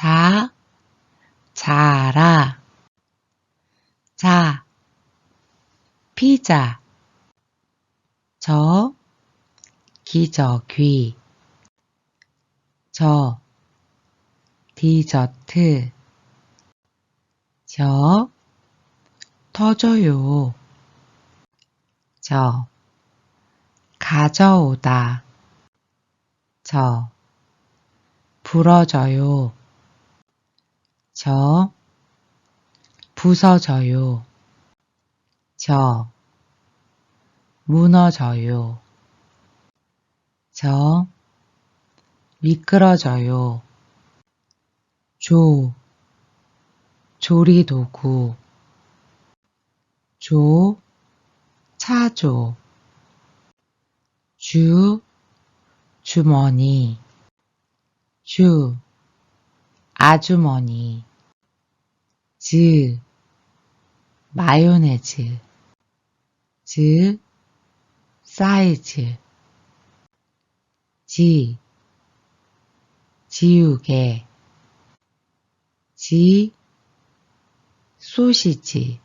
자, 자라, 자, 피자, 저, 기저귀, 저, 디저트, 저, 터져요, 저, 가져오다, 저, 부러져요. 저 부서져요. 저 무너져요. 저 미끄러져요. 조 조리도구. 조 차조. 주 주머니. 주 아주머니. 즈. 마요네즈. 즈. 사이즈. 지. 지우개. 지. 소시지